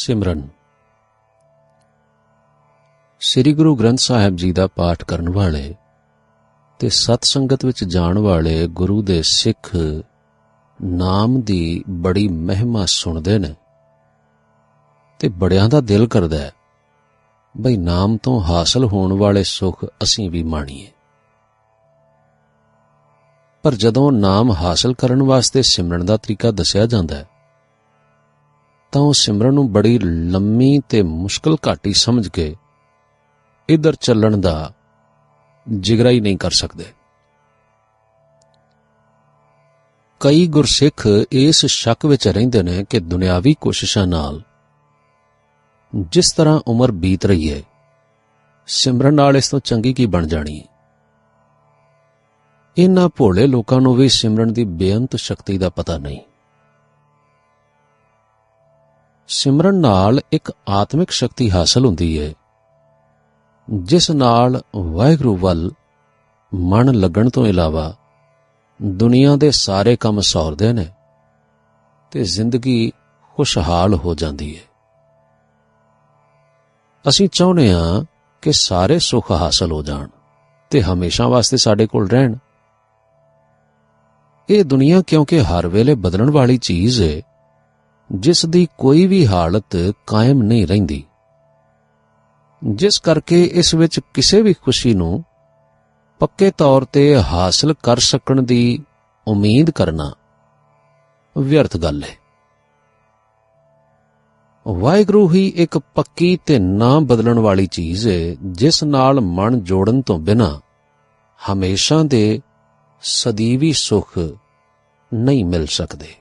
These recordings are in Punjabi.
ਸਿਮਰਨ। ਸ੍ਰੀ ਗੁਰੂ ਗ੍ਰੰਥ ਸਾਹਿਬ ਜੀ ਦਾ ਪਾਠ ਕਰਨ ਵਾਲੇ ਤੇ ਸਤ ਸੰਗਤ ਵਿੱਚ ਜਾਣ ਵਾਲੇ ਗੁਰੂ ਦੇ ਸਿੱਖ ਨਾਮ ਦੀ ਬੜੀ ਮਹਿਮਾ ਸੁਣਦੇ ਨੇ ਤੇ ਬੜਿਆਂ ਦਾ ਦਿਲ ਕਰਦਾ ਹੈ, ਬਈ ਨਾਮ ਤੋਂ ਹਾਸਲ ਹੋਣ ਵਾਲੇ ਸੁੱਖ ਅਸੀਂ ਵੀ ਮਾਣੀਏ। ਪਰ ਜਦੋਂ ਨਾਮ ਹਾਸਲ ਕਰਨ ਵਾਸਤੇ ਸਿਮਰਨ ਦਾ ਤਰੀਕਾ ਦੱਸਿਆ ਜਾਂਦਾ ਹੈ ਤਾਂ ਉਹ ਸਿਮਰਨ ਨੂੰ ਬੜੀ ਲੰਮੀ ਤੇ ਮੁਸ਼ਕਲ ਘਾਟੀ ਸਮਝ ਕੇ ਇਧਰ ਚੱਲਣ ਦਾ ਜਿਗਰਾ ਹੀ ਨਹੀਂ ਕਰ ਸਕਦੇ। ਕਈ ਗੁਰਸਿੱਖ ਇਸ ਸ਼ੱਕ ਵਿੱਚ ਰਹਿੰਦੇ ਨੇ ਕਿ ਦੁਨਿਆਵੀ ਕੋਸ਼ਿਸ਼ਾਂ ਨਾਲ ਜਿਸ ਤਰ੍ਹਾਂ ਉਮਰ ਬੀਤ ਰਹੀ ਹੈ, ਸਿਮਰਨ ਨਾਲ ਇਸ ਤੋਂ ਚੰਗੀ ਕੀ ਬਣ ਜਾਣੀ ਹੈ? ਇਨ੍ਹਾਂ ਭੋਲੇ ਲੋਕਾਂ ਨੂੰ ਵੀ ਸਿਮਰਨ ਦੀ ਬੇਅੰਤ ਸ਼ਕਤੀ ਦਾ ਪਤਾ ਨਹੀਂ। ਸਿਮਰਨ ਨਾਲ ਇੱਕ ਆਤਮਿਕ ਸ਼ਕਤੀ ਹਾਸਲ ਹੁੰਦੀ ਹੈ ਜਿਸ ਨਾਲ ਵਾਹਿਗੁਰੂ ਵੱਲ ਮਨ ਲੱਗਣ ਤੋਂ ਇਲਾਵਾ ਦੁਨੀਆ ਦੇ ਸਾਰੇ ਕੰਮ ਸੌਰਦੇ ਨੇ ਤੇ ਜ਼ਿੰਦਗੀ ਖੁਸ਼ਹਾਲ ਹੋ ਜਾਂਦੀ ਹੈ ਅਸੀਂ ਚਾਹੁੰਦੇ ਹਾਂ ਕਿ ਸਾਰੇ ਸੁੱਖ ਹਾਸਲ ਹੋ ਜਾਣ ਤੇ ਹਮੇਸ਼ਾ ਵਾਸਤੇ ਸਾਡੇ ਕੋਲ ਰਹਿਣ। ਇਹ ਦੁਨੀਆ ਕਿਉਂਕਿ ਹਰ ਵੇਲੇ ਬਦਲਣ ਵਾਲੀ ਚੀਜ਼ ਹੈ ਜਿਸ ਦੀ ਕੋਈ ਵੀ ਹਾਲਤ ਕਾਇਮ ਨਹੀਂ ਰਹਿੰਦੀ। ਜਿਸ ਕਰਕੇ ਇਸ ਵਿੱਚ ਕਿਸੇ ਵੀ ਖੁਸ਼ੀ ਨੂੰ ਪੱਕੇ ਤੌਰ ਤੇ ਹਾਸਲ ਕਰ ਸਕਣ ਦੀ ਉਮੀਦ ਕਰਨਾ ਵਿਅਰਥ ਗੱਲ ਹੈ। ਵਾਹਿਗੁਰੂ ਹੀ ਇੱਕ ਪੱਕੀ ਤੇ ਨਾ ਬਦਲਣ ਵਾਲੀ ਚੀਜ਼ ਹੈ, ਜਿਸ ਨਾਲ ਮਨ ਜੋੜਨ ਤੋਂ ਬਿਨਾ ਹਮੇਸ਼ਾ ਦੇ ਸਦੀਵੀ ਸੁਖ ਨਹੀਂ ਮਿਲ ਸਕਦੇ।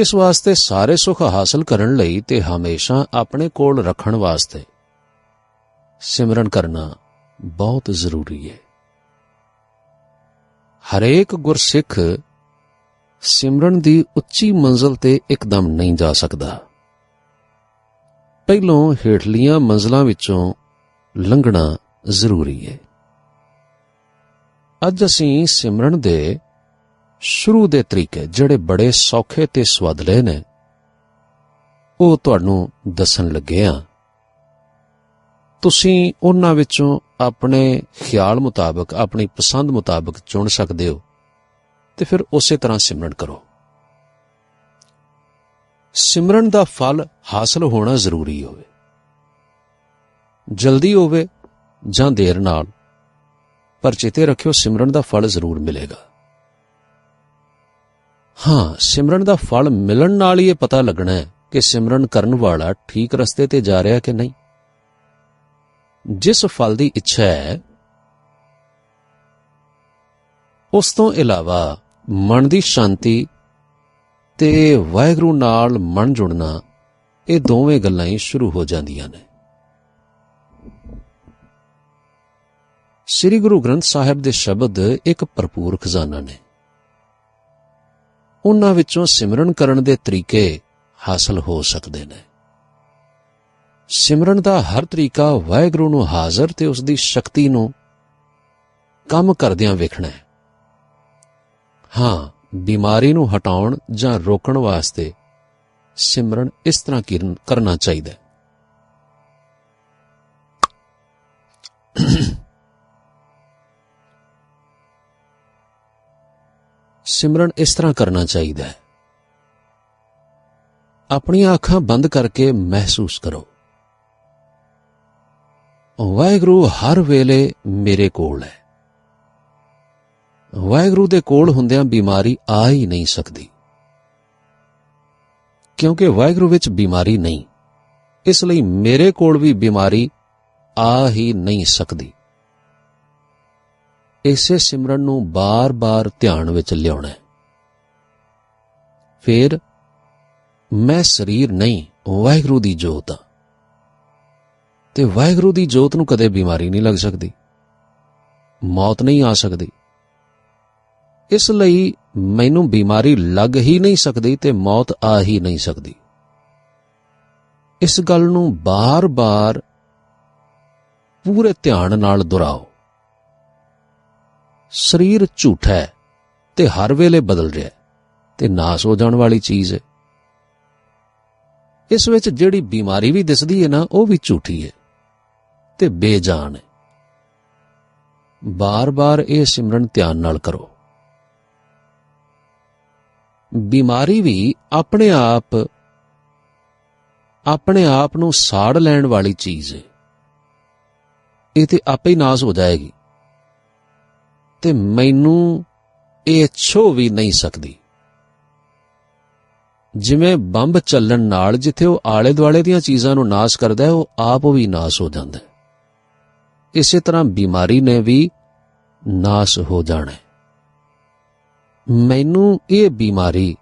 ਇਸ ਵਾਸਤੇ ਸਾਰੇ ਸੁੱਖ ਹਾਸਲ ਕਰਨ ਲਈ ਤੇ ਹਮੇਸ਼ਾ ਆਪਣੇ ਕੋਲ ਰੱਖਣ ਵਾਸਤੇ ਸਿਮਰਨ ਕਰਨਾ ਬਹੁਤ ਜ਼ਰੂਰੀ ਹੈ। ਹਰੇਕ ਗੁਰਸਿੱਖ ਸਿਮਰਨ ਦੀ ਉੱਚੀ ਮੰਜ਼ਲ ਤੇ ਇੱਕਦਮ ਨਹੀਂ ਜਾ ਸਕਦਾ। ਪਹਿਲੋਂ ਹੇਠਲੀਆਂ ਮੰਜ਼ਲਾਂ ਵਿੱਚੋਂ ਲੰਘਣਾ ਜ਼ਰੂਰੀ ਹੈ। ਅੱਜ ਅਸੀਂ ਸਿਮਰਨ ਦੇ ਸ਼ੁਰੂ ਦੇ ਤਰੀਕੇ ਜਿਹੜੇ ਬੜੇ ਸੌਖੇ ਤੇ ਸਵਾਦਲੇ ਨੇ, ਉਹ ਤੁਹਾਨੂੰ ਦੱਸਣ ਲੱਗੇ ਆ ਤੁਸੀਂ ਉਹਨਾਂ ਵਿੱਚੋਂ ਆਪਣੇ ਖਿਆਲ ਮੁਤਾਬਕ, ਆਪਣੀ ਪਸੰਦ ਮੁਤਾਬਕ ਚੁਣ ਸਕਦੇ ਹੋ ਤੇ ਫਿਰ ਉਸੇ ਤਰ੍ਹਾਂ ਸਿਮਰਨ ਕਰੋ। ਸਿਮਰਨ ਦਾ ਫਲ ਹਾਸਲ ਹੋਣਾ ਜ਼ਰੂਰੀ ਹੋਵੇ। ਜਲਦੀ ਹੋਵੇ ਜਾਂ ਦੇਰ ਨਾਲ, ਪਰ ਚੇਤੇ ਰੱਖਿਓ ਸਿਮਰਨ ਦਾ ਫਲ ਜ਼ਰੂਰ ਮਿਲੇਗਾ। ਹਾਂ, ਸਿਮਰਨ ਦਾ ਫਲ ਮਿਲਣ ਨਾਲ ਹੀ ਇਹ ਪਤਾ ਲੱਗਣਾ ਹੈ ਕਿ ਸਿਮਰਨ ਕਰਨ ਵਾਲਾ ਠੀਕ ਰਸਤੇ ਤੇ ਜਾ ਰਿਹਾ ਕਿ ਨਹੀਂ। ਜਿਸ ਫਲ ਦੀ ਇੱਛਾ ਹੈ, ਉਸ ਤੋਂ ਇਲਾਵਾ ਮਨ ਦੀ ਸ਼ਾਂਤੀ ਤੇ ਵਾਹਿਗੁਰੂ ਨਾਲ ਮਨ ਜੁੜਨਾ, ਇਹ ਦੋਵੇਂ ਗੱਲਾਂ ਹੀ ਸ਼ੁਰੂ ਹੋ ਜਾਂਦੀਆਂ ਨੇ। ਸ੍ਰੀ ਗੁਰੂ ਗ੍ਰੰਥ ਸਾਹਿਬ ਦੇ ਸ਼ਬਦ ਇੱਕ ਭਰਪੂਰ ਖਜ਼ਾਨਾ ਨੇ। ਉਹਨਾਂ ਵਿੱਚੋਂ ਸਿਮਰਨ ਕਰਨ ਦੇ ਤਰੀਕੇ ਹਾਸਲ ਹੋ ਸਕਦੇ ਨੇ। ਸਿਮਰਨ ਦਾ ਹਰ ਤਰੀਕਾ ਵਾਹਿਗੁਰੂ ਨੂੰ ਹਾਜ਼ਰ ਤੇ ਉਸ ਦੀ ਸ਼ਕਤੀ ਨੂੰ ਕੰਮ ਕਰਦਿਆਂ ਵੇਖਣਾ ਹੈ। ਹਾਂ, ਬਿਮਾਰੀ ਨੂੰ ਹਟਾਉਣ ਜਾਂ ਰੋਕਣ ਵਾਸਤੇ ਸਿਮਰਨ ਇਸ ਤਰ੍ਹਾਂ ਕਰਨਾ ਚਾਹੀਦਾ ਹੈ। ਸਿਮਰਨ ਇਸ ਤਰ੍ਹਾਂ ਕਰਨਾ ਚਾਹੀਦਾ ਹੈ। ਆਪਣੀਆਂ ਅੱਖਾਂ ਬੰਦ ਕਰਕੇ ਮਹਿਸੂਸ ਕਰੋ। ਵਾਹਿਗੁਰੂ ਹਰ ਵੇਲੇ ਮੇਰੇ ਕੋਲ ਹੈ। ਵਾਹਿਗੁਰੂ ਦੇ ਕੋਲ ਹੁੰਦਿਆਂ ਬਿਮਾਰੀ ਆ ਹੀ ਨਹੀਂ ਸਕਦੀ। ਕਿਉਂਕਿ ਵਾਹਿਗੁਰੂ ਵਿੱਚ ਬਿਮਾਰੀ ਨਹੀਂ, ਇਸ ਲਈ ਮੇਰੇ ਕੋਲ ਵੀ ਬਿਮਾਰੀ ਆ ਹੀ ਨਹੀਂ ਸਕਦੀ। ਇਸੇ ਸਿਮਰਨ ਨੂੰ ਬਾਰ-ਬਾਰ ਧਿਆਨ ਵਿੱਚ ਲਿਆਉਣਾ ਹੈ। ਫਿਰ, ਮੈਂ ਸਰੀਰ ਨਹੀਂ, ਵਾਹਿਗੁਰੂ ਦੀ ਜੋਤ ਹਾਂ। ਤੇ ਵਾਹਿਗੁਰੂ ਦੀ ਜੋਤ ਨੂੰ ਕਦੇ ਬਿਮਾਰੀ ਨਹੀਂ ਲੱਗ ਸਕਦੀ। ਮੌਤ ਨਹੀਂ ਆ ਸਕਦੀ। ਇਸ ਲਈ ਮੈਨੂੰ ਬਿਮਾਰੀ ਲੱਗ ਹੀ ਨਹੀਂ ਸਕਦੀ ਤੇ ਮੌਤ ਆ ਹੀ ਨਹੀਂ ਸਕਦੀ। ਇਸ ਗੱਲ ਨੂੰ ਬਾਰ-ਬਾਰ ਪੂਰੇ ਧਿਆਨ ਨਾਲ ਦੁਹਰਾਓ। ਸਰੀਰ ਝੂਠਾ ਹੈ ਤੇ ਹਰ ਵੇਲੇ ਬਦਲ ਰਿਹਾ ਹੈ ਤੇ ਨਾਸ ਹੋ ਜਾਣ ਵਾਲੀ ਚੀਜ਼ ਹੈ। ਇਸ ਵਿੱਚ ਜਿਹੜੀ ਬਿਮਾਰੀ ਵੀ ਦਿਸਦੀ ਹੈ ਨਾ, ਉਹ ਵੀ ਝੂਠੀ ਹੈ ਤੇ ਬੇਜਾਨ ਹੈ। ਬਾਰ-ਬਾਰ ਇਹ ਸਿਮਰਨ ਧਿਆਨ ਨਾਲ ਕਰੋ। ਬਿਮਾਰੀ ਵੀ ਆਪਣੇ ਆਪ ਆਪਣੇ ਆਪ ਨੂੰ ਸਾੜ ਲੈਣ ਵਾਲੀ ਚੀਜ਼ ਹੈ। ਇਹ ਤੇ ਆਪੇ ਹੀ ਨਾਸ ਹੋ ਜਾਏਗੀ। ਤੇ ਮੈਨੂੰ ਇਹ ਛੋ ਵੀ ਨਹੀਂ ਸਕਦੀ। ਜਿਵੇਂ ਬੰਬ ਚੱਲਣ ਨਾਲ ਜਿੱਥੇ ਉਹ ਆਲੇ ਦੁਆਲੇ ਦੀਆਂ ਚੀਜ਼ਾਂ ਨੂੰ ਨਾਸ ਕਰਦਾ ਹੈ, ਉਹ ਆਪ ਵੀ ਨਾਸ ਹੋ ਜਾਂਦਾ ਹੈ। ਇਸੇ ਤਰ੍ਹਾਂ ਬਿਮਾਰੀ ਨੇ ਵੀ ਨਾਸ ਹੋ ਜਾਣਾ ਮੈਨੂੰ ਇਹ ਬਿਮਾਰੀ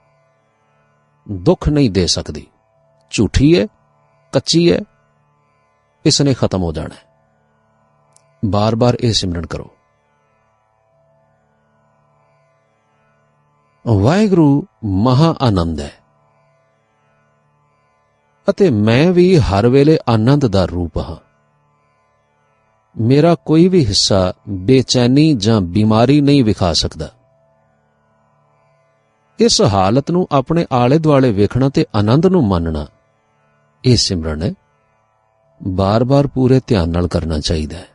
ਦੁੱਖ ਨਹੀਂ ਦੇ ਸਕਦੀ। ਝੂਠੀ ਹੈ, ਕੱਚੀ ਹੈ, ਇਸ ਨੇ ਖਤਮ ਹੋ ਜਾਣਾ ਹੈ। ਬਾਰ-ਬਾਰ ਇਹ ਸਿਮਰਨ ਕਰੋ। ਵਾਹਿਗੁਰੂ ਮਹਾ ਆਨੰਦ ਹੈ। ਅਤੇ ਮੈਂ ਵੀ ਹਰ ਵੇਲੇ ਆਨੰਦ ਦਾ ਰੂਪ ਹਾਂ। ਮੇਰਾ ਕੋਈ ਵੀ ਹਿੱਸਾ ਬੇਚੈਨੀ ਜਾਂ ਬਿਮਾਰੀ ਨਹੀਂ ਵਿਖਾ ਸਕਦਾ। ਇਸ ਹਾਲਤ ਨੂੰ ਆਪਣੇ ਆਲੇ ਦੁਆਲੇ ਵੇਖਣਾ ਤੇ ਆਨੰਦ ਨੂੰ ਮੰਨਣਾ, ਇਹ ਸਿਮਰਨ ਹੈ। ਬਾਰ-ਬਾਰ ਪੂਰੇ ਧਿਆਨ ਨਾਲ ਕਰਨਾ ਚਾਹੀਦਾ ਹੈ।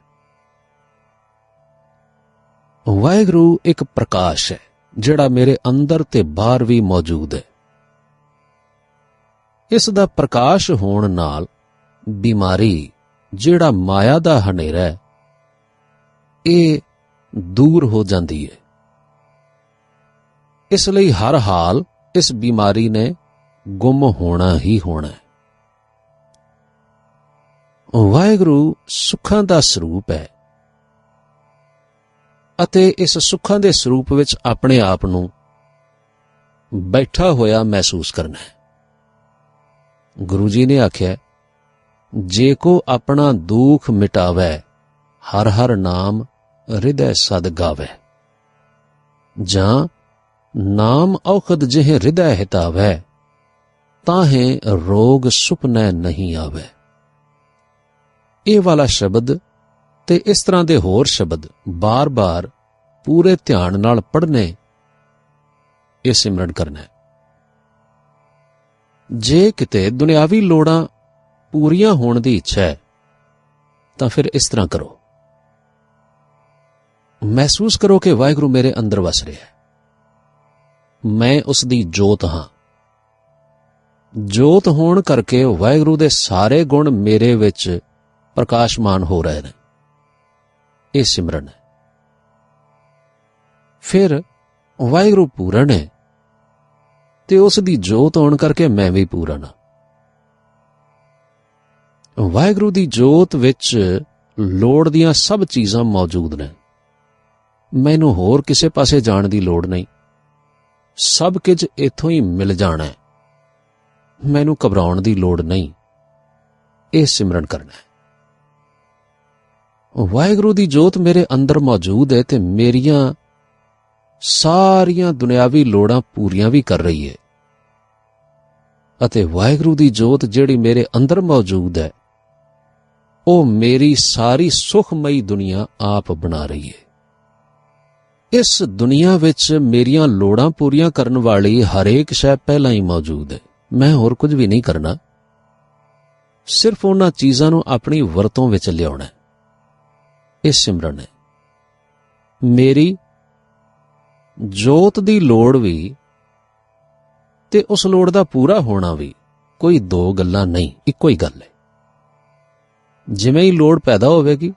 ਵਾਹਿਗੁਰੂ ਇੱਕ ਪ੍ਰਕਾਸ਼ ਹੈ। ਜਿਹੜਾ ਮੇਰੇ ਅੰਦਰ ਤੇ ਬਾਹਰ ਵੀ ਮੌਜੂਦ ਹੈ। ਇਸ ਦਾ ਪ੍ਰਕਾਸ਼ ਹੋਣ ਨਾਲ ਬਿਮਾਰੀ ਜਿਹੜਾ ਮਾਇਆ ਦਾ ਹਨੇਰਾ ਹੈ, ਇਹ ਦੂਰ ਹੋ ਜਾਂਦੀ ਹੈ। ਇਸ ਲਈ ਹਰ ਹਾਲ ਇਸ ਬਿਮਾਰੀ ਨੇ ਗੁੰਮ ਹੋਣਾ ਹੀ ਹੋਣਾ ਹੈ। ਵਾਹਿਗੁਰੂ ਸੁੱਖਾਂ ਦਾ ਸਰੂਪ ਹੈ। ਅਤੇ ਇਸ ਸੁੱਖਾਂ ਦੇ ਸਰੂਪ ਵਿੱਚ ਆਪਣੇ ਆਪ ਨੂੰ ਬੈਠਾ ਹੋਇਆ ਮਹਿਸੂਸ ਕਰਨਾ ਹੈ। ਗੁਰੂ ਜੀ ਨੇ ਆਖਿਆ, ਜੇ ਕੋ ਆਪਣਾ ਦੁੱਖ ਮਿਟਾਵੇ, ਹਰ ਹਰ ਨਾਮ ਹਿਰਦੈ ਸਦ ਗਾਵੇ। ਜਾਂ ਨਾਮ ਔਖਦ ਜਿਹ ਹਿਰਦੈ ਹਿਤਾਵੇ, ਤਾਹੇ ਰੋਗ ਸੁਪਨੇ ਨਹੀਂ ਆਵੇ। ਇਹ ਵਾਲਾ ਸ਼ਬਦ ਤੇ ਇਸ ਤਰ੍ਹਾਂ ਦੇ ਹੋਰ ਸ਼ਬਦ ਬਾਰ-ਬਾਰ ਪੂਰੇ ਧਿਆਨ ਨਾਲ ਪੜ੍ਹਨੇ ਇਹ ਸਿਮਰਨ ਕਰਨਾ ਹੈ। ਜੇ ਕਿਤੇ ਦੁਨਿਆਵੀ ਲੋੜਾਂ ਪੂਰੀਆਂ ਹੋਣ ਦੀ ਇੱਛਾ ਹੈ, ਤਾਂ ਫਿਰ ਇਸ ਤਰ੍ਹਾਂ ਕਰੋ। ਮਹਿਸੂਸ ਕਰੋ ਕਿ ਵਾਹਿਗੁਰੂ ਮੇਰੇ ਅੰਦਰ ਵਸ ਰਿਹਾ ਹੈ। ਮੈਂ ਉਸ ਦੀ ਜੋਤ ਹਾਂ। ਜੋਤ ਹੋਣ ਕਰਕੇ ਵਾਹਿਗੁਰੂ ਦੇ ਸਾਰੇ ਗੁਣ ਮੇਰੇ ਵਿੱਚ ਪ੍ਰਕਾਸ਼ਮਾਨ ਹੋ ਰਹੇ ਨੇ। ਇਹ ਸਿਮਰਨ। ਹੈ ਫਿਰ ਵਾਹਿਗੁਰੂ ਪੂਰਨ ਹੈ ਤੇ ਉਸ ਦੀ ਜੋਤ ਆਉਣ ਕਰਕੇ ਮੈਂ ਵੀ ਪੂਰਨ ਹਾਂ। ਵਾਹਿਗੁਰੂ ਦੀ ਜੋਤ ਵਿੱਚ ਲੋੜ ਦੀਆਂ ਸਭ ਚੀਜ਼ਾਂ ਮੌਜੂਦ ਨੇ। ਮੈਨੂੰ ਹੋਰ ਕਿਸੇ ਪਾਸੇ ਜਾਣ ਦੀ ਲੋੜ ਨਹੀਂ। ਸਭ ਕੁਝ ਇੱਥੋਂ ਹੀ ਮਿਲ ਜਾਣਾ ਹੈ। ਮੈਨੂੰ ਘਬਰਾਉਣ ਦੀ ਲੋੜ ਨਹੀਂ। ਇਹ ਸਿਮਰਨ ਕਰਨਾ ਹੈ। ਵਾਹਿਗੁਰੂ ਦੀ ਜੋਤ ਮੇਰੇ ਅੰਦਰ ਮੌਜੂਦ ਹੈ ਤੇ ਮੇਰੀਆਂ ਸਾਰੀਆਂ ਦੁਨਿਆਵੀ ਲੋੜਾਂ ਪੂਰੀਆਂ ਵੀ ਕਰ ਰਹੀ ਹੈ। ਅਤੇ ਵਾਹਿਗੁਰੂ ਦੀ ਜੋਤ ਜਿਹੜੀ ਮੇਰੇ ਅੰਦਰ ਮੌਜੂਦ ਹੈ, ਉਹ ਮੇਰੀ ਸਾਰੀ ਸੁਖਮਈ ਦੁਨੀਆ ਆਪ ਬਣਾ ਰਹੀ ਹੈ। ਇਸ ਦੁਨੀਆ ਵਿੱਚ ਮੇਰੀਆਂ ਲੋੜਾਂ ਪੂਰੀਆਂ ਕਰਨ ਵਾਲੀ ਹਰੇਕ ਸ਼ੈ ਪਹਿਲਾਂ ਹੀ ਮੌਜੂਦ ਹੈ। ਮੈਂ ਹੋਰ ਕੁਝ ਵੀ ਨਹੀਂ ਕਰਨਾ। ਸਿਰਫ ਉਹਨਾਂ ਚੀਜ਼ਾਂ ਨੂੰ ਆਪਣੀ ਵਰਤੋਂ ਵਿੱਚ ਲਿਆਉਣਾ ਹੈ। ਇਹ ਸਿਮਰਨ ਹੈ। ਮੇਰੀ ਜੋਤ ਦੀ ਲੋੜ ਵੀ ਤੇ ਉਸ ਲੋੜ ਦਾ ਪੂਰਾ ਹੋਣਾ ਵੀ ਕੋਈ ਦੋ ਗੱਲਾਂ ਨਹੀਂ, ਇੱਕੋ ਹੀ ਗੱਲ ਹੈ। ਜਿਵੇਂ ਹੀ ਲੋੜ ਪੈਦਾ ਹੋਵੇਗੀ,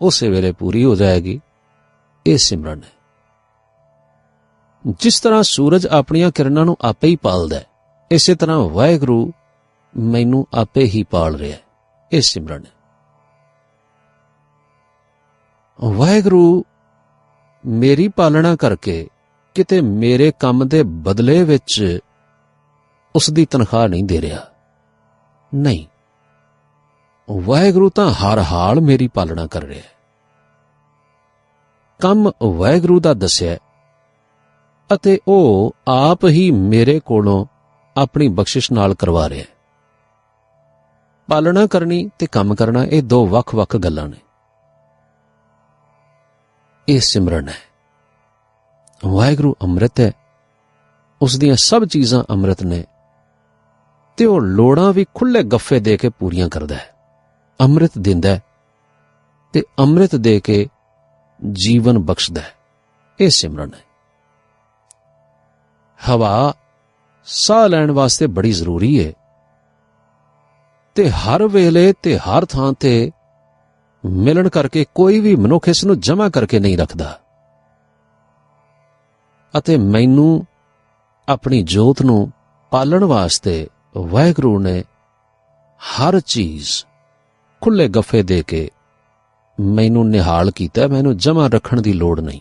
ਉਸੇ ਵੇਲੇ ਪੂਰੀ ਹੋ ਜਾਏਗੀ। ਇਹ ਸਿਮਰਨ ਹੈ। ਜਿਸ ਤਰ੍ਹਾਂ ਸੂਰਜ ਆਪਣੀਆਂ ਕਿਰਨਾਂ ਨੂੰ ਆਪੇ ਹੀ ਪਾਲਦਾ ਹੈ, ਇਸੇ ਤਰ੍ਹਾਂ ਵਾਹਿਗੁਰੂ ਮੈਨੂੰ ਆਪੇ ਹੀ ਪਾਲ ਰਿਹਾ ਹੈ। ਇਹ ਸਿਮਰਨ ਹੈ। ਵਾਹਿਗੁਰੂ, ਮੇਰੀ ਪਾਲਣਾ ਕਰਕੇ ਕਿਤੇ ਮੇਰੇ ਕੰਮ ਦੇ ਬਦਲੇ ਵਿੱਚ ਉਸ ਦੀ ਤਨਖਾਹ ਨਹੀਂ ਦੇ ਰਿਹਾ। ਨਹੀਂ, ਵਾਹਿਗੁਰੂ ਤਾਂ ਹਰ ਹਾਲ ਮੇਰੀ ਪਾਲਣਾ ਕਰ ਰਿਹਾ ਹੈ। ਕੰਮ ਵਾਹਿਗੁਰੂ ਦਾ ਦੱਸਿਆ ਅਤੇ ਉਹ ਆਪ ਹੀ ਮੇਰੇ ਕੋਲੋਂ ਆਪਣੀ ਬਖਸ਼ਿਸ਼ ਨਾਲ ਕਰਵਾ ਰਿਹਾ ਹੈ। ਪਾਲਣਾ ਕਰਨੀ ਤੇ ਕੰਮ ਕਰਨਾ ਇਹ ਦੋ ਵੱਖ-ਵੱਖ ਗੱਲਾਂ ਨੇ। ਇਹ ਸਿਮਰਨ ਹੈ। ਵਾਹਿਗੁਰੂ ਅੰਮ੍ਰਿਤ ਹੈ। ਉਸ ਦੀਆਂ ਸਭ ਚੀਜ਼ਾਂ ਅੰਮ੍ਰਿਤ ਨੇ। ਤੇ ਉਹ ਲੋੜਾਂ ਵੀ ਖੁੱਲੇ ਗੱਫੇ ਦੇ ਕੇ ਪੂਰੀਆਂ ਕਰਦਾ ਹੈ। ਅੰਮ੍ਰਿਤ ਦਿੰਦਾ ਹੈ ਤੇ ਅੰਮ੍ਰਿਤ ਦੇ ਕੇ ਜੀਵਨ ਬਖਸ਼ਦਾ ਹੈ। ਇਹ ਸਿਮਰਨ ਹੈ। ਹਵਾ ਸਾਹ ਲੈਣ ਵਾਸਤੇ ਬੜੀ ਜ਼ਰੂਰੀ ਹੈ। ਤੇ ਹਰ ਵੇਲੇ ਤੇ ਹਰ ਥਾਂ ਤੇ ਮਿਲਣ ਕਰਕੇ ਕੋਈ ਵੀ ਮਨੁੱਖ ਇਸ ਨੂੰ ਜਮ੍ਹਾਂ ਕਰਕੇ ਨਹੀਂ ਰੱਖਦਾ। ਅਤੇ ਮੈਨੂੰ ਆਪਣੀ ਜੋਤ ਨੂੰ ਪਾਲਣ ਵਾਸਤੇ ਵਾਹਿਗੁਰੂ ਨੇ ਹਰ ਚੀਜ਼ ਖੁੱਲੇ ਗੱਫੇ ਦੇ ਕੇ ਮੈਨੂੰ ਨਿਹਾਲ ਕੀਤਾ, ਮੈਨੂੰ ਜਮ੍ਹਾਂ ਰੱਖਣ ਦੀ ਲੋੜ ਨਹੀਂ।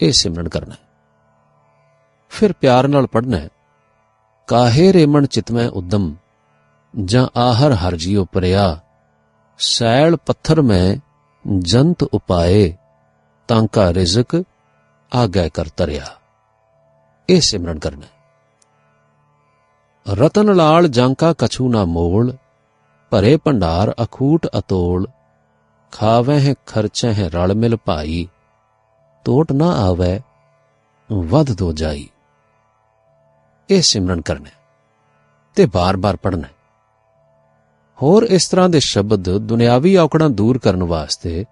ਇਹ ਸਿਮਰਨ ਕਰਨਾ ਫਿਰ ਪਿਆਰ ਨਾਲ ਪੜਨਾ ਕਾਹੇ ਰੇਮਣ ਚਿਤਮੈ ਉਦਮ, ਜਾਂ ਆਹਰ ਹਰ ਜੀਉ ਪਰਿਆ ਸੈਲ ਪੱਥਰ ਮੈਂ ਜੰਤ ਉਪਾਏ, ਤਾਂ ਕਾ ਰਿਜ਼ਕ ਆਗੈ ਕਰ ਤਰਿਆ। ਇਹ ਸਿਮਰਨ ਕਰਨਾ ਰਤਨ ਲਾਲ ਜਾਂਕਾ ਕਛੂ ਨਾ ਮੋਲ, ਭਰੇ ਭੰਡਾਰ ਅਖੂਟ ਅਤੋਲ, ਖਾਵੇ ਹੈ ਖਰਚੇ ਹੈ ਰਲ ਮਿਲ ਭਾਈ ਟੋਟ ਨਾ ਆਵੇ ਵੱਧ ਦੋ ਜਾਈ। ਇਹ ਸਿਮਰਨ ਕਰਨਾ ਤੇ ਬਾਰ-ਬਾਰ ਪੜਨਾ ਹੋਰ ਇਸ ਤਰ੍ਹਾਂ ਦੇ ਸ਼ਬਦ ਦੁਨਿਆਵੀ ਔਕੜਾਂ ਦੂਰ ਕਰਨ ਵਾਸਤੇ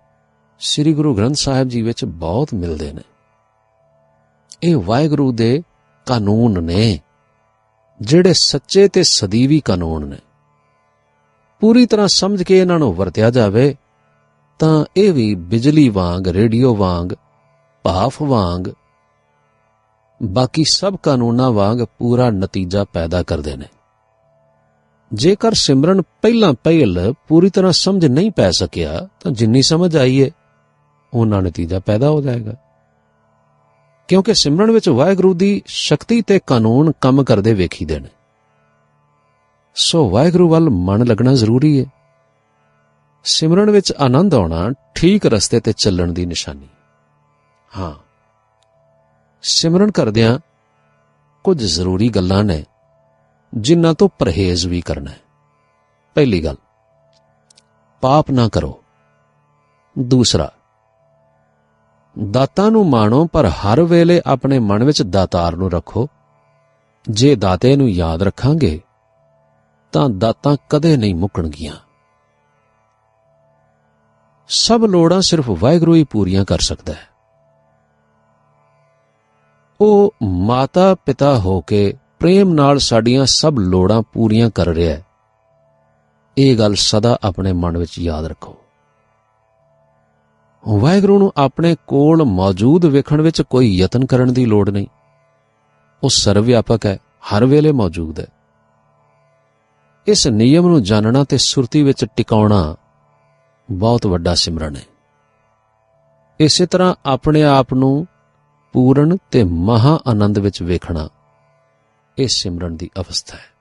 ਸ੍ਰੀ ਗੁਰੂ ਗ੍ਰੰਥ ਸਾਹਿਬ ਜੀ ਵਿੱਚ ਬਹੁਤ ਮਿਲਦੇ ਨੇ। ਇਹ ਵਾਹਿਗੁਰੂ ਦੇ ਕਾਨੂੰਨ ਨੇ, ਜਿਹੜੇ ਸੱਚੇ ਤੇ ਸਦੀਵੀ ਕਾਨੂੰਨ ਨੇ। ਪੂਰੀ ਤਰ੍ਹਾਂ ਸਮਝ ਕੇ ਇਹਨਾਂ ਨੂੰ ਵਰਤਿਆ ਜਾਵੇ, ਤਾਂ ਇਹ ਵੀ ਬਿਜਲੀ ਵਾਂਗ, ਰੇਡੀਓ ਵਾਂਗ, ਭਾਫ ਵਾਂਗ, ਬਾਕੀ ਸਭ ਕਾਨੂੰਨਾਂ ਵਾਂਗ ਪੂਰਾ ਨਤੀਜਾ ਪੈਦਾ ਕਰਦੇ ਨੇ। ਜੇਕਰ ਸਿਮਰਨ ਪਹਿਲਾਂ ਪਹਿਲ ਪੂਰੀ ਤਰ੍ਹਾਂ ਸਮਝ ਨਹੀਂ ਪੈ ਸਕਿਆ, ਤਾਂ ਜਿੰਨੀ ਸਮਝ ਆਈ ਹੈ ਉਹਨਾਂ ਨਤੀਜਾ ਪੈਦਾ ਹੋ ਜਾਏਗਾ। ਕਿਉਂਕਿ ਸਿਮਰਨ ਵਿੱਚ ਵਾਹਿਗੁਰੂ ਦੀ ਸ਼ਕਤੀ ਤੇ ਕਾਨੂੰਨ ਕੰਮ ਕਰਦੇ ਵੇਖੀ ਦੇਣ ਸੋ ਵਾਹਿਗੁਰੂ ਵੱਲ ਮਨ ਲੱਗਣਾ ਜ਼ਰੂਰੀ ਹੈ ਸਿਮਰਨ ਵਿੱਚ ਆਨੰਦ ਆਉਣਾ ਠੀਕ ਰਸਤੇ ਤੇ ਚੱਲਣ ਦੀ ਨਿਸ਼ਾਨੀ। ਹਾਂ, ਸਿਮਰਨ ਕਰਦਿਆਂ ਕੁਝ ਜ਼ਰੂਰੀ ਗੱਲਾਂ ਨੇ। ਜਿਨ੍ਹਾਂ ਤੋਂ ਪਰਹੇਜ਼ ਵੀ ਕਰਨਾ ਹੈ। ਪਹਿਲੀ ਗੱਲ, ਪਾਪ ਨਾ ਕਰੋ। ਦੂਸਰਾ, ਦਾਤਾ ਨੂੰ ਮਾਣੋ, ਪਰ ਹਰ ਵੇਲੇ ਆਪਣੇ ਮਨ ਵਿੱਚ ਦਾਤਾਰ ਨੂੰ ਰੱਖੋ। ਜੇ ਦਾਤੇ ਨੂੰ ਯਾਦ ਰੱਖਾਂਗੇ, ਤਾਂ ਦਾਤਾਂ ਕਦੇ ਨਹੀਂ ਮੁੱਕਣਗੀਆਂ। ਸਭ ਲੋੜਾਂ ਸਿਰਫ ਵਾਹਿਗੁਰੂ ਹੀ ਪੂਰੀਆਂ ਕਰ ਸਕਦਾ ਹੈ। ਉਹ ਮਾਤਾ ਪਿਤਾ ਹੋ ਕੇ ਪ੍ਰੇਮ ਨਾਲ ਸਾਡੀਆਂ ਸਭ ਲੋੜਾਂ ਪੂਰੀਆਂ ਕਰ ਰਿਹਾ ਹੈ। ਇਹ ਗੱਲ ਸਦਾ ਆਪਣੇ ਮਨ ਵਿੱਚ ਯਾਦ ਰੱਖੋ। ਵਾਹਿਗੁਰੂ ਨੂੰ ਆਪਣੇ ਕੋਲ ਮੌਜੂਦ ਵੇਖਣ ਵਿੱਚ ਕੋਈ ਯਤਨ ਕਰਨ ਦੀ ਲੋੜ ਨਹੀਂ। ਉਹ ਸਰਵ ਵਿਆਪਕ ਹੈ, ਹਰ ਵੇਲੇ ਮੌਜੂਦ ਹੈ। ਇਸ ਨਿਯਮ ਨੂੰ ਜਾਣਨਾ ਤੇ ਸੁਰਤੀ ਵਿੱਚ ਟਿਕਾਉਣਾ ਬਹੁਤ ਵੱਡਾ ਸਿਮਰਨ ਹੈ। ਇਸੇ ਤਰ੍ਹਾਂ ਆਪਣੇ ਆਪ ਨੂੰ ਪੂਰਨ ਤੇ ਮਹਾ ਆਨੰਦ ਵਿੱਚ ਵੇਖਣਾ ਇਹ ਸਿਮਰਨ ਦੀ ਅਵਸਥਾ ਹੈ।